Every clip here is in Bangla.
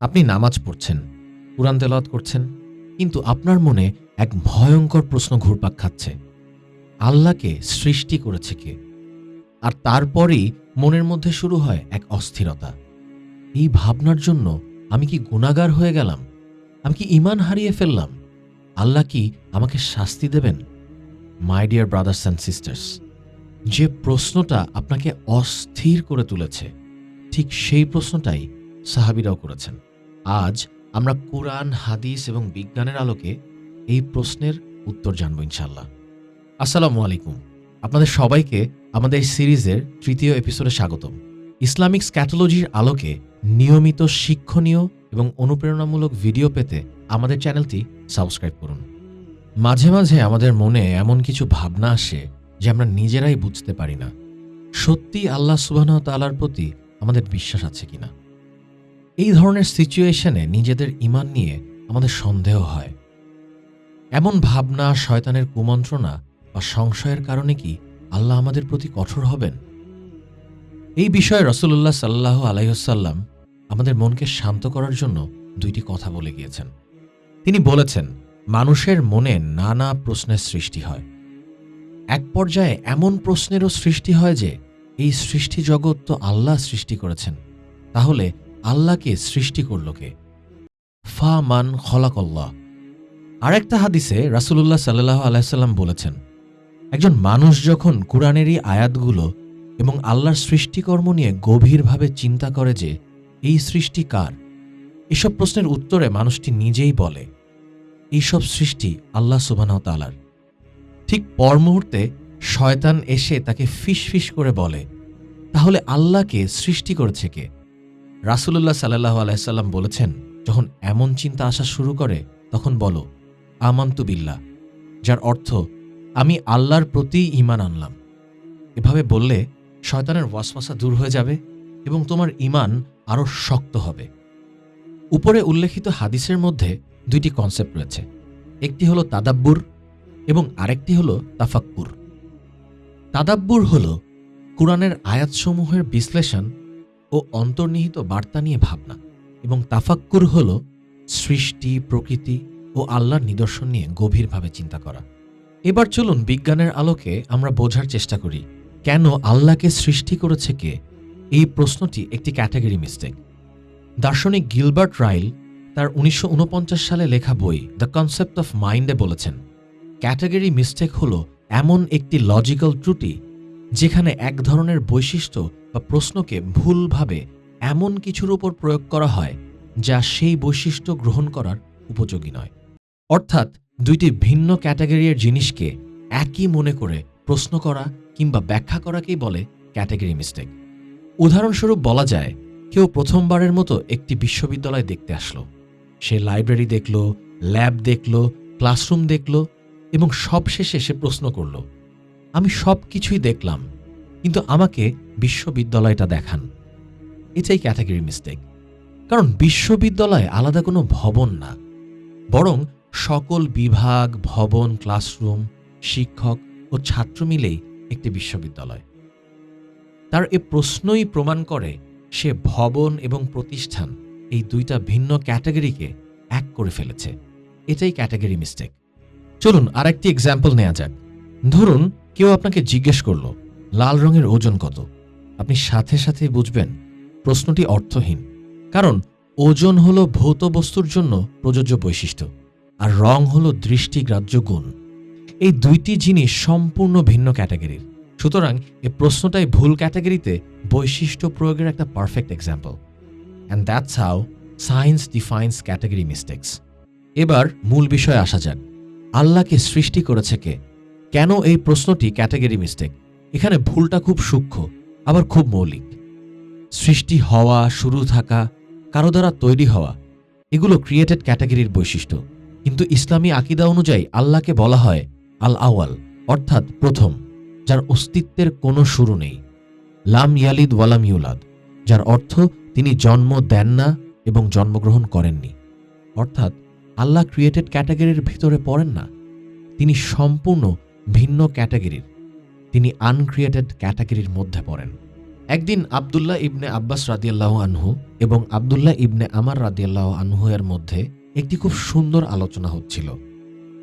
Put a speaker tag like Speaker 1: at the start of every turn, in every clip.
Speaker 1: আপনি নামাজ পড়ছেন, কোরআন তেলাওয়াত করছেন, কিন্তু আপনার মনে এক ভয়ঙ্কর প্রশ্ন ঘুরপাক খাচ্ছে। আল্লাহকে সৃষ্টি করেছে কে? আর তারপরেই মনের মধ্যে শুরু হয় এক অস্থিরতা। এই ভাবনার জন্য আমি কি গুণাগার হয়ে গেলাম? আমি কি ইমান হারিয়ে ফেললাম? আল্লাহ কি আমাকে শাস্তি দেবেন? My dear brothers and sisters যে প্রশ্নটা আপনাকে অস্থির করে তুলেছে, ঠিক সেই প্রশ্নটাই সাহাবিরাও করেছেন। আজ আমরা কোরআন, হাদিস এবং বিজ্ঞানের আলোকে এই প্রশ্নের উত্তর জানব ইনশাল্লাহ আসসালামু আলাইকুম। আপনাদের সবাইকে আমাদের সিরিজের তৃতীয় এপিসোডে স্বাগতম। ইসলামিক স্ক্যাটোলজির আলোকে নিয়মিত শিক্ষণীয় এবং অনুপ্রেরণামূলক ভিডিও পেতে আমাদের চ্যানেলটি সাবস্ক্রাইব করুন। মাঝে মাঝে আমাদের মনে এমন কিছু ভাবনা আসে যে আমরা নিজেরাই বুঝতে পারি না। সত্যি আল্লাহ সুবাহ তালার প্রতি আমাদের বিশ্বাস আছে কিনা? এই ধরনের সিচুয়েশনে নিজেদের ইমান নিয়ে আমাদের সন্দেহ হয়। এমন ভাবনা, শয়তানের কুমন্ত্রণা বা সংশয়ের কারণে কি আল্লাহ আমাদের প্রতি কঠোর হবেন? এই বিষয়ে রসুল্লাহ সাল্লাহ আলাইসাল্লাম আমাদের মনকে শান্ত করার জন্য দুইটি কথা বলে গিয়েছেন। তিনি বলেছেন, মানুষের মনে নানা প্রশ্নের সৃষ্টি হয়। এক পর্যায়ে এমন প্রশ্নেরও সৃষ্টি হয় যে, এই সৃষ্টি জগৎ তো আল্লাহ সৃষ্টি করেছেন। তাহলে আল্লাহকে সৃষ্টি করল কে? ফা মান খলাকল্লাহ। আরেকটা হাদিসে রাসুলুল্লাহ সাল্লাহ আলাইসাল্লাম বলেছেন, একজন মানুষ যখন কোরআনেরই আয়াতগুলো এবং আল্লাহর সৃষ্টিকর্ম নিয়ে গভীরভাবে চিন্তা করে যে এই সৃষ্টি কার, এসব প্রশ্নের উত্তরে মানুষটি নিজেই বলে, এইসব সৃষ্টি আল্লাহ সুবানাহ তালার ঠিক পর মুহূর্তে শয়তান এসে তাকে ফিস ফিস করে বলে, তাহলে আল্লাহকে সৃষ্টি করেছে কে? রাসুলুল্লাহ সাল্লাহ আলাইসাল্লাম বলেছেন, যখন এমন চিন্তা আসা শুরু করে, তখন বলো, আমান্তু বিল্লা যার অর্থ, আমি আল্লাহর প্রতি ইমান আনলাম। এভাবে বললে শয়তানের ওয়াসওয়াসা দূর হয়ে যাবে এবং তোমার ইমান আরও শক্ত হবে। উপরে উল্লেখিত হাদিসের মধ্যে দুইটি কনসেপ্ট রয়েছে। একটি হলো তাদাব্বুর এবং আরেকটি হলো তাফাক্কুর। তাদাব্বুর হল কোরআনের আয়াতসমূহের বিশ্লেষণ ও অন্তর্নিহিত বার্তা নিয়ে ভাবনা এবং তাফাক্কুর হল সৃষ্টি, প্রকৃতি ও আল্লাহর নিদর্শন নিয়ে গভীরভাবে চিন্তা করা। এবার চলুন বিজ্ঞানের আলোকে আমরা বোঝার চেষ্টা করি, কেন আল্লাহকে সৃষ্টি করেছে কে? এই প্রশ্নটি একটি ক্যাটাগরি মিস্টেক। দার্শনিক গিলবার্ট রাইল তার উনিশশো ঊনপঞ্চাশ সালে লেখা বই দ্য কনসেপ্ট অফ মাইন্ডে বলেছেন, ক্যাটাগরি মিস্টেক হল এমন একটি লজিক্যাল ত্রুটি যেখানে এক ধরনের বৈশিষ্ট্য বা প্রশ্নকে ভুলভাবে এমন কিছুর উপর প্রয়োগ করা হয় যা সেই বৈশিষ্ট্য গ্রহণ করার উপযোগী নয়। অর্থাৎ দুইটি ভিন্ন ক্যাটাগরির জিনিসকে একই মনে করে প্রশ্ন করা কিংবা ব্যাখ্যা করাকেই বলে ক্যাটাগরি মিস্টেক। উদাহরণস্বরূপ বলা যায়, কেউ প্রথমবারের মতো একটি বিশ্ববিদ্যালয় দেখতে আসলো। সে লাইব্রেরি দেখল, ল্যাব দেখল, ক্লাসরুম দেখল এবং সবশেষে সে প্রশ্ন করল। আমি সব কিছুই দেখলাম, কিন্তু আমাকে বিশ্ববিদ্যালয়টা দেখান। এটাই ক্যাটাগরি মিস্টেক কারণ বিশ্ববিদ্যালয় আলাদা কোনো ভবন না। বরং সকল বিভাগ, ভবন ক্লাসরুম শিক্ষক ও ছাত্র মিলেই একটি বিশ্ববিদ্যালয়। তার এ প্রশ্নই প্রমাণ করে সে ভবন এবং প্রতিষ্ঠান এই দুইটা ভিন্ন ক্যাটাগরিকে এক করে ফেলেছে। এটাই ক্যাটাগরি মিস্টেক চলুন আরেকটি এক্সাম্পল নেওয়া যাক। ধরুন কেউ আপনাকে জিজ্ঞেস করল, লাল রঙের ওজন কত? আপনি সাথে সাথে বুঝবেন, প্রশ্নটি অর্থহীন। কারণ, ওজন হল ভৌত বস্তুর জন্য প্রযোজ্য বৈশিষ্ট্য, আর রং হল দৃষ্টিগ্রাহ্য গুণ। এই দুইটি জিনিস সম্পূর্ণ ভিন্ন ক্যাটাগরির। সুতরাং, এ প্রশ্নটাই ভুল ক্যাটাগরিতে বৈশিষ্ট্য প্রয়োগের একটা perfect example and that's how science defines category mistakes এবার মূল বিষয়ে আসা যাক। আল্লাহকে সৃষ্টি করেছে কে? কেন এই প্রশ্নটি ক্যাটাগরি মিস্টেক? এখানে ভুলটা খুব সূক্ষ্ম, আবার খুব মৌলিক। সৃষ্টি হওয়া, শুরু থাকা, কারও দ্বারা তৈরি হওয়া, এগুলো ক্রিয়েটেড ক্যাটাগরির বৈশিষ্ট্য। কিন্তু ইসলামী আকিদা অনুযায়ী আল্লাহকে বলা হয় আল আওয়াল অর্থাৎ প্রথম, যার অস্তিত্বের কোনো শুরু নেই। লাম ইয়ালিদ ওয়ালাম ইউলাদ, যার অর্থ তিনি জন্ম দেন না এবং জন্মগ্রহণ করেননি। অর্থাৎ আল্লাহ ক্রিয়েটেড ক্যাটাগরির ভিতরে পড়েন না। তিনি সম্পূর্ণ ভিন্ন ক্যাটাগরির। তিনি আনক্রিয়েটেড ক্যাটাগরির মধ্যে পড়েন। একদিন আবদুল্লাহ ইবনে আব্বাস রাদিয়াল্লাহ আনহু এবং আবদুল্লাহ ইবনে আমার রাদিয়াল্লাহ আনহু এর মধ্যে একটি খুব সুন্দর আলোচনা হচ্ছিল।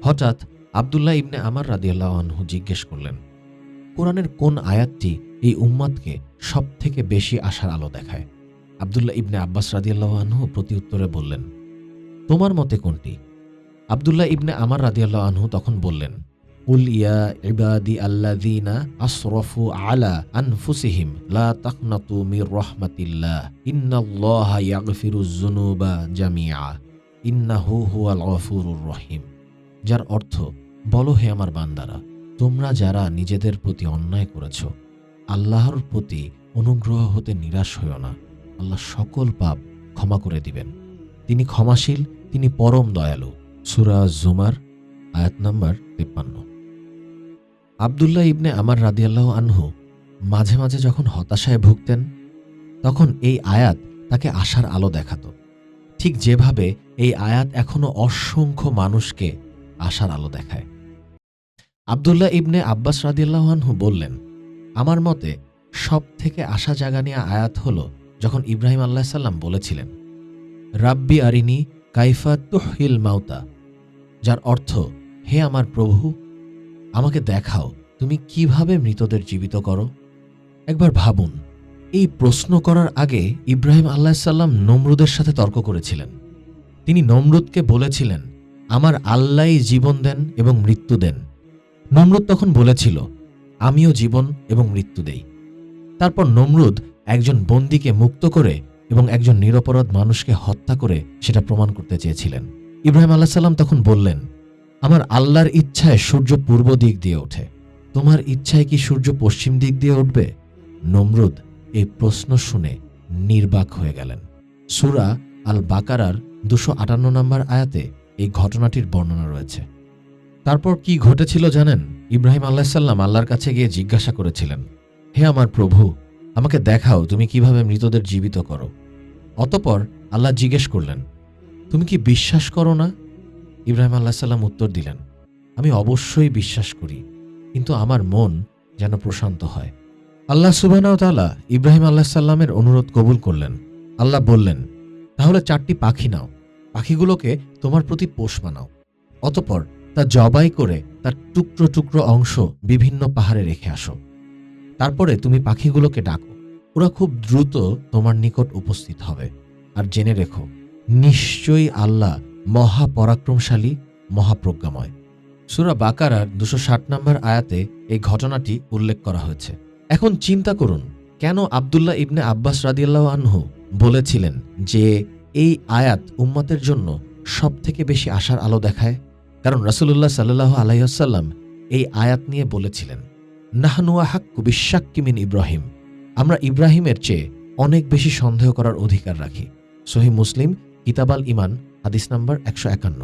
Speaker 1: হঠাৎ আবদুল্লাহ ইবনে আমার রাদিয়াল্লাহ আনহু জিজ্ঞেস করলেন, কোরআনের কোন আয়াতটি এই উম্মাদকে সব থেকে বেশি আশার আলো দেখায়? আবদুল্লাহ ইবনে আব্বাস রাদিয়াল্লাহ আনহু প্রতি উত্তরে বললেন, তোমার মতে কোনটি? আবদুল্লাহ ইবনে আমার রাদিয়াল্লাহ আনহু তখন বললেন উল ইয়া ইবাদি আল্লাযীনা আসরাফু আলা আনফুসিহিম লা তাকনাতু মির রাহমাতিল্লাহ ইন্নাল্লাহা ইয়াগফিরুয যুনুবা জামিআ ইন্নাহু হুয়াল গফুরুর রহিম যার অর্থ, বলো হে আমার বান্দারা, তোমরা যারা নিজেদের প্রতি অন্যায় করেছ, আল্লাহর প্রতি অনুগ্রহ হতে নিরাশ হইও না। আল্লাহ সকল পাপ ক্ষমা করে দিবেন। তিনি ক্ষমাশীল, তিনি পরম দয়ালু। সুরা জুমার আয়াত নম্বর তিপ্পান্ন। আবদুল্লাহ ইবনে আমার রাদিয়াল্লাহ আনহু মাঝে মাঝে যখন হতাশায় ভুগতেন, তখন এই আয়াত তাকে আশার আলো দেখাত। ঠিক যেভাবে এই আয়াত এখনও অসংখ্য মানুষকে আশার আলো দেখায়। আবদুল্লাহ ইবনে আব্বাস রাদিয়াল্লাহ আনহু বললেন, আমার মতে সব থেকে আশা জাগানিয়া আয়াত হল যখন ইব্রাহিম আল্লাহ সাল্লাম বলেছিলেন, রাব্বি আরিনি কাইফা তুহিল মাউতা, যার অর্থ, হে আমার প্রভু আমাকে দেখাও, তুমি কীভাবে মৃতদের জীবিত করো? একবার ভাবুন, এই প্রশ্ন করার আগে ইব্রাহিম আল্লাহ সাল্লাম নমরুদের সাথে তর্ক করেছিলেন। তিনি নমরুদকে বলেছিলেন, আমার আল্লাহই জীবন দেন এবং মৃত্যু দেন। নমরুদ তখন বলেছিল, আমিও জীবন এবং মৃত্যু দেই। তারপর নমরুদ একজন বন্দীকে মুক্ত করে এবং একজন নিরপরাধ মানুষকে হত্যা করে সেটা প্রমাণ করতে চেয়েছিলেন। ইব্রাহিম আল্লাহ সাল্লাম তখন বললেন আমার আল্লাহর ইচ্ছায় সূর্য পূর্ব দিক দিয়ে ওঠে। তোমার ইচ্ছায় কি সূর্য পশ্চিম দিক দিয়ে উঠবে? নমরুদ এই প্রশ্ন শুনে নির্বাক হয়ে গেলেন। সুরা আল বাকারার দুশো আটান্ন নম্বর আয়াতে এই ঘটনাটির বর্ণনা রয়েছে। তারপর কি ঘটেছিল জানেন? ইব্রাহিম আল্লাহ সাল্লাম আল্লাহর কাছে গিয়ে জিজ্ঞাসা করেছিলেন, হে আমার প্রভু, আমাকে দেখাও তুমি কীভাবে মৃতদের জীবিত করো? অতপর আল্লাহ জিজ্ঞেস করলেন, তুমি কি বিশ্বাস করো না? ইব্রাহিম আল্লাহ সাল্লাম উত্তর দিলেন, আমি অবশ্যই বিশ্বাস করি, কিন্তু আমার মন যেন প্রশান্ত হয়। আল্লাহ সুবাহ তালা ইব্রাহিম আল্লাহ সাল্লামের অনুরোধ কবুল করলেন। আল্লাহ বললেন, তাহলে চারটি পাখি নাও। পাখিগুলোকে তোমার প্রতি পোষ মানাও অতপর তা জবাই করে তার টুকরো টুকরো অংশ বিভিন্ন পাহাড়ে রেখে আসো। তারপরে তুমি পাখিগুলোকে ডাকো। ওরা খুব দ্রুত তোমার নিকট উপস্থিত হবে। আর জেনে রেখো, নিশ্চয়ই আল্লাহ মহাপরাক্রমশালী মহাপ্রজ্ঞাময়। সুরা বাকারার দুশো ষাট নম্বর আয়াতে এই ঘটনাটি উল্লেখ করা হয়েছে। এখন চিন্তা করুন, কেন আবদুল্লাহ ইবনে আব্বাস রাদিয়াল্লাহ আনহু বলেছিলেন যে এই আয়াত উম্মতের জন্য সব থেকে বেশি আশার আলো দেখায়? কারণ রাসুলুল্লাহ সাল্লাহ আলাইসাল্লাম এই আয়াত নিয়ে বলেছিলেন নাহনুয়া হাক্কু বিশ্বাক্কিমিন ইব্রাহিম। আমরা ইব্রাহিমের চেয়ে অনেক বেশি সন্দেহ করার অধিকার রাখি। সহি মুসলিম কিতাবাল ইমান হাদিস নাম্বার একশো একান্ন।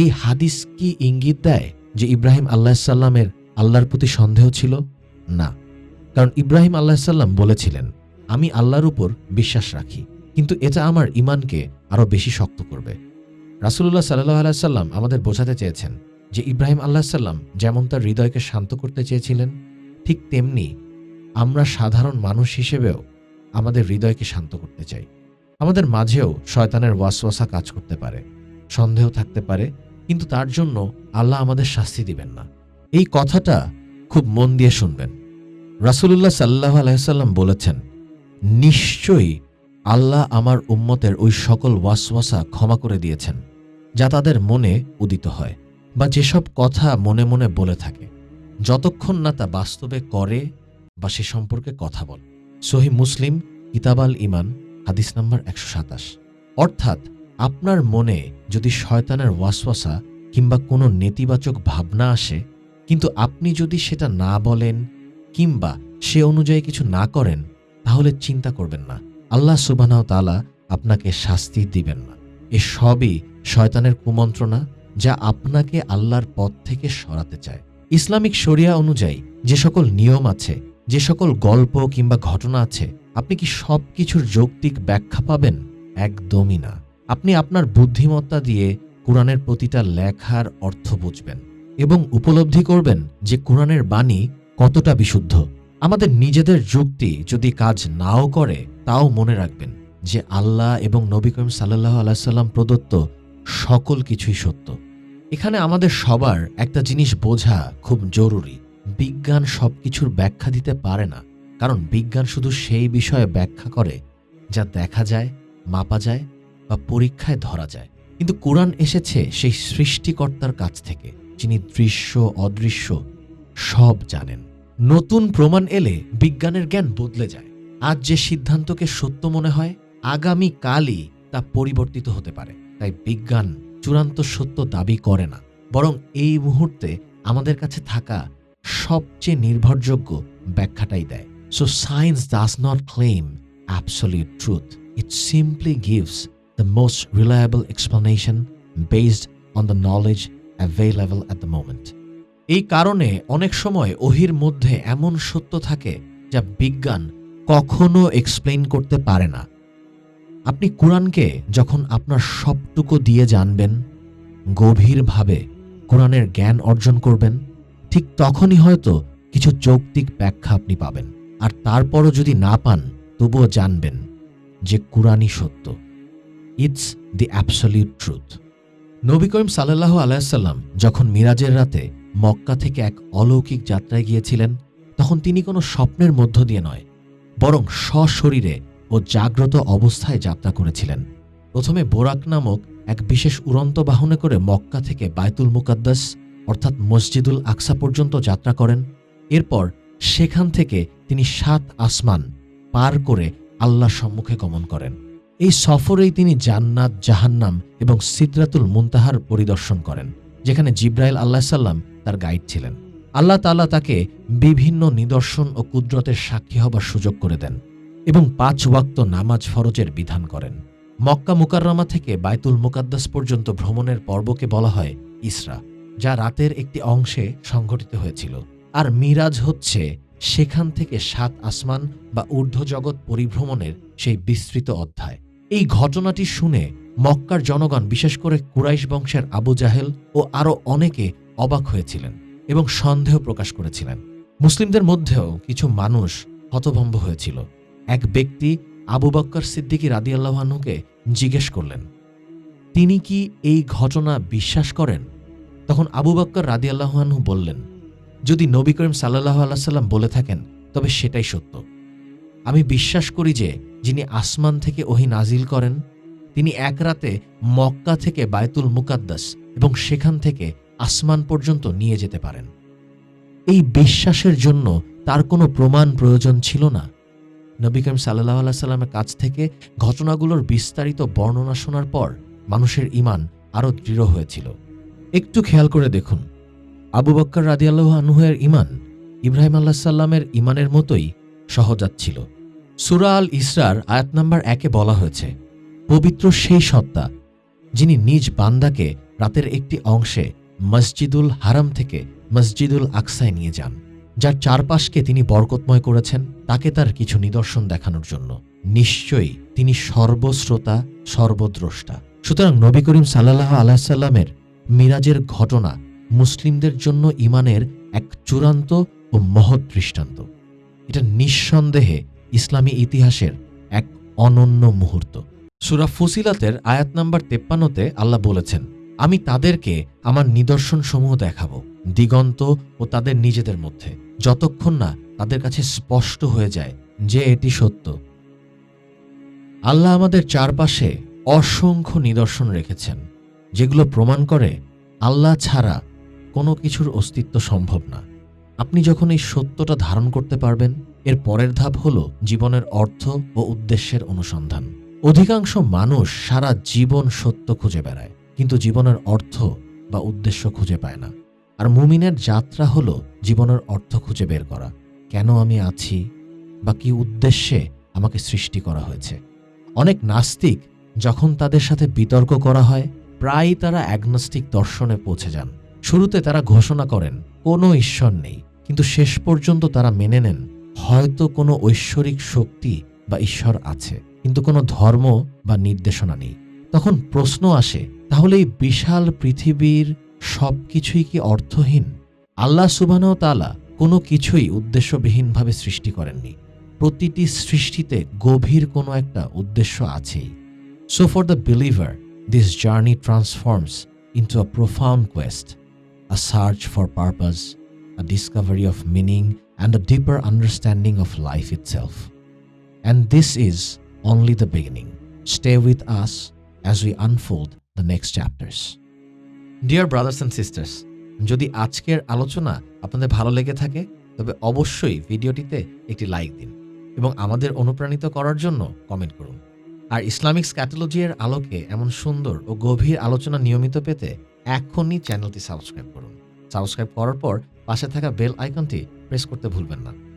Speaker 1: এই হাদিস কি ইঙ্গিত দেয় যে ইব্রাহিম আল্লাহ সাল্লামের আল্লাহর প্রতি সন্দেহ ছিল? না। কারণ ইব্রাহিম আল্লাহ সাল্লাম বলেছিলেন, আমি আল্লাহর উপর বিশ্বাস রাখি, কিন্তু এটা আমার ইমানকে আরও বেশি শক্ত করবে। রাসুল্লাহ সাল্লাহ আলাইসাল্লাম আমাদের বোঝাতে চেয়েছেন যে ইব্রাহিম আল্লাহ সাল্লাম যেমন তার হৃদয়কে শান্ত করতে চেয়েছিলেন, ঠিক তেমনি আমরা সাধারণ মানুষ হিসেবেও আমাদের হৃদয়কে শান্ত করতে চাই। আমাদের মাঝেও শয়তানের ওয়াসওয়াসা কাজ করতে পারে, সন্দেহ থাকতে পারে, কিন্তু তার জন্য আল্লাহ আমাদের শাস্তি দিবেন না। এই কথাটা খুব মন দিয়ে শুনবেন। রাসুলুল্লাহ সাল্লাহ আলাইসাল্লাম বলেছেন, নিশ্চয়ই আল্লাহ আমার উম্মতের ওই সকল ওয়াসওয়াসা ক্ষমা করে দিয়েছেন, যা তাদের মনে উদিত হয় বা যেসব কথা মনে মনে বলে থাকে। যতক্ষণ না তা বাস্তবে করে বা সে সম্পর্কে কথা বলে। সহি মুসলিম কিতাবাল ইমান হাদিস নাম্বার একশো সাতাশ। অর্থাৎ, আপনার মনে যদি শয়তানের ওয়াসওয়াসা কিংবা কোনো নেতিবাচক ভাবনা আসে, কিন্তু আপনি যদি সেটা না বলেন কিংবা সে অনুযায়ী কিছু না করেন, তাহলে চিন্তা করবেন না। আল্লাহ সুবাহ তালা আপনাকে শাস্তি দিবেন না। এ সবই শয়তানের কুমন্ত্রণা যা আপনাকে আল্লাহর পথ থেকে সরাতে চায়। ইসলামিক শরিয়া অনুযায়ী যে সকল নিয়ম আছে, যে সকল গল্প কিংবা ঘটনা আছে আপনি কি সব কিছুর যৌক্তিক ব্যাখ্যা পাবেন? একদমই না। আপনি আপনার বুদ্ধিমত্তা দিয়ে কোরআনের প্রতিটা লেখার অর্থ বুঝবেন এবং উপলব্ধি করবেন যে কোরআনের বাণী কতটা বিশুদ্ধ। আমাদের নিজেদের যুক্তি যদি কাজ নাও করে, তাও মনে রাখবেন যে আল্লাহ এবং নবী করিম সাল্লাহ আলাইসাল্লাম প্রদত্ত সকল কিছুই সত্য। এখানে আমাদের সবার একটা জিনিস বোঝা খুব জরুরি। বিজ্ঞান সবকিছুর ব্যাখ্যা দিতে পারে না। কারণ বিজ্ঞান শুধু সেই বিষয়ে ব্যাখ্যা করে যা দেখা যায়, মাপা যায় বা পরীক্ষায় ধরা যায়। কিন্তু কোরআন এসেছে সেই সৃষ্টিকর্তার কাছ থেকে, যিনি দৃশ্য, অদৃশ্য সব জানেন। নতুন প্রমাণ এলে বিজ্ঞানের জ্ঞান বদলে যায়। আজ যে সিদ্ধান্তকে সত্য মনে হয়, আগামী কালই তা পরিবর্তিত হতে পারে। তাই বিজ্ঞান চূড়ান্ত সত্য দাবি করে না। বরং এই মুহূর্তে আমাদের কাছে থাকা সবচেয়ে নির্ভরযোগ্য ব্যাখ্যাটাই দেয়। So science does not claim absolute truth it simply gives the most reliable explanation based on the knowledge available at the moment এই কারণে অনেক সময় ওহির মধ্যে এমন সত্য থাকে যা বিজ্ঞান কখনো এক্সপ্লেন করতে পারে না। আপনি কোরআনকে যখন আপনার সবটুকু দিয়ে জানবেন, গভীরভাবে কোরআনের জ্ঞান অর্জন করবেন, ঠিক তখনই হয়তো কিছু যৌক্তিক ব্যাখ্যা আপনি পাবেন। আর তারপরও যদি না পান, তবুও জানবেন যে কোরআনই সত্য। It's the absolute truth Nabi Karim সাল্লাহ আলাইসাল্লাম যখন মিরাজের রাতে মক্কা থেকে এক অলৌকিক যাত্রায় গিয়েছিলেন, তখন তিনি কোনো স্বপ্নের মধ্য দিয়ে নয়, বরং সশরীরে ও জাগ্রত অবস্থায় যাত্রা করেছিলেন। প্রথমে বোরাক নামক এক বিশেষ উড়ন্ত বাহনে করে মক্কা থেকে বায়তুল মুকাদ্দাস, অর্থাৎ মসজিদুল আকসা পর্যন্ত যাত্রা করেন। এরপর সেখান থেকে তিনি সাত আসমান পার করে আল্লাহর সম্মুখে গমন করেন। এই সফরেই তিনি জান্নাত, জাহান্নাম এবং সিদ্রাতুল মুনতাহার পরিদর্শন করেন, যেখানে জিব্রাইল আল্লাহ সাল্লাম তার গাইড ছিলেন। আল্লাহ তাল্লাহ তাকে বিভিন্ন নিদর্শন ও কুদরতের সাক্ষী হবার সুযোগ করে দেন এবং পাঁচ ওয়াক্ত নামাজ ফরজের বিধান করেন। মক্কা মুকাররমা থেকে বায়তুল মুকাদ্দাস পর্যন্ত ভ্রমণের পর্বকে বলা হয় ইসরা, যা রাতের একটি অংশে সংঘটিত হয়েছিল। আর মিরাজ হচ্ছে সেখান থেকে সাত আসমান বা ঊর্ধ্বজগৎ পরিভ্রমণের সেই বিস্তৃত অধ্যায়। এই ঘটনাটি শুনে মক্কার জনগণ, বিশেষ করে কুরাইশ বংশের আবু জাহেল ও আরও অনেকে অবাক হয়েছিলেন এবং সন্দেহ প্রকাশ করেছিলেন। মুসলিমদের মধ্যেও কিছু মানুষ হতভম্ব হয়েছিল। এক ব্যক্তি আবু বক্কর সিদ্দিকী রাদিয়াল্লাহানুকে জিজ্ঞেস করলেন, তিনি কি এই ঘটনা বিশ্বাস করেন? তখন আবু বক্কর রাদিয়াল্লাহানহু বললেন যদি নবী করিম সাল্লাহ আল্লাহ বলে থাকেন, তবে সেটাই সত্য। আমি বিশ্বাস করি যে, যিনি আসমান থেকে ওহি নাজিল করেন, তিনি এক রাতে মক্কা থেকে বায়তুল মুকাদ্দাস এবং সেখান থেকে আসমান পর্যন্ত নিয়ে যেতে পারেন। এই বিশ্বাসের জন্য তার কোনো প্রমাণ প্রয়োজন ছিল না। নবী করিম সাল্লাহ আল্লাহ সাল্লামের কাছ থেকে ঘটনাগুলোর বিস্তারিত বর্ণনা শোনার পর মানুষের ইমান আরও দৃঢ় হয়েছিল। একটু খেয়াল করে দেখুন। আবু বক্কর রাদিয়াল্লাহ আনুহের ইমান ইব্রাহিম আল্লাহ সাল্লামের ইমানের মতোই সহজাত ছিল। সুরা আল ইসরার আয়াত নাম্বার একে বলা হয়েছে, পবিত্র সেই সত্তা যিনি নিজ বান্দাকে রাতের একটি অংশে মসজিদুল হারাম থেকে মসজিদুল আকসায় নিয়ে যান, যার চারপাশকে তিনি বরকতময় করেছেন তাকে তার কিছু নিদর্শন দেখানোর জন্য। নিশ্চয়ই তিনি সর্বশ্রোতা, সর্বদ্রষ্টা। সুতরাং নবী করিম সাল্লাহ আলাহিসাল্লামের মিরাজের ঘটনা মুসলিমদের জন্য ইমানের এক চূড়ান্ত ও মহৎ দৃষ্টান্ত। এটা নিঃসন্দেহে ইসলামী ইতিহাসের এক অনন্য মুহূর্ত। সুরা ফুসিলাতের আয়াত নাম্বার তেপ্পান্নতে আল্লাহ বলেছেন, আমি তাদেরকে আমার নিদর্শন সমূহ দেখাবো, দিগন্ত ও তাদের নিজেদের মধ্যে। যতক্ষণ না তাদের কাছে স্পষ্ট হয়ে যায় যে এটি সত্য। আল্লাহ আমাদের চারপাশে অসংখ্য নিদর্শন রেখেছেন, যেগুলো প্রমাণ করে আল্লাহ ছাড়া কোনো কিছুর অস্তিত্ব সম্ভব না। আপনি যখন এই সত্যটা ধারণ করতে পারবেন, এর পরের ধাপ হল জীবনের অর্থ ও উদ্দেশ্যের অনুসন্ধান। অধিকাংশ মানুষ সারা জীবন সত্য খুঁজে বেড়ায়, কিন্তু জীবনের অর্থ বা উদ্দেশ্য খুঁজে পায় না। আর মুমিনের যাত্রা হল জীবনের অর্থ খুঁজে বের করা। কেন আমি আছি বা কি উদ্দেশ্যে আমাকে সৃষ্টি করা হয়েছে? অনেক নাস্তিক যখন তাদের সাথে বিতর্ক করা হয়, প্রায়ই তারা অ্যাগনস্টিক দর্শনে পৌঁছে যান। শুরুতে তারা ঘোষণা করেন, কোনো ঈশ্বর নেই, কিন্তু শেষ পর্যন্ত তারা মেনে নেন, হয়তো কোনো ঐশ্বরিক শক্তি বা ঈশ্বর আছে, কিন্তু কোনো ধর্ম বা নির্দেশনা নেই। তখন প্রশ্ন আসে, তাহলে এই বিশাল পৃথিবীর সব কিছুই কি অর্থহীন? আল্লাহ সুবাহ তালা কোনো কিছুই উদ্দেশ্যবিহীনভাবে সৃষ্টি করেননি। প্রতিটি সৃষ্টিতে গভীর কোনো একটা উদ্দেশ্য আছেই। So for the believer this journey transforms into a profound quest a search for purpose a discovery of meaning and a deeper understanding of life itself and this is only the beginning stay with us as we unfold the next chapters dear brothers and sisters যদি আজকের আলোচনা আপনাদের ভালো লেগে থাকে, তবে অবশ্যই ভিডিওটিতে একটি লাইক দিন এবং আমাদের অনুপ্রাণিত করার জন্য কমেন্ট করুন। আর ইসলামিক স্ক্যাটোলজি এর আলোকে এমন সুন্দর ও গভীর আলোচনা নিয়মিত পেতে এখনই চ্যানেলটি সাবস্ক্রাইব করুন। সাবস্ক্রাইব করার পর পাশে থাকা বেল আইকনটি প্রেস করতে ভুলবেন না।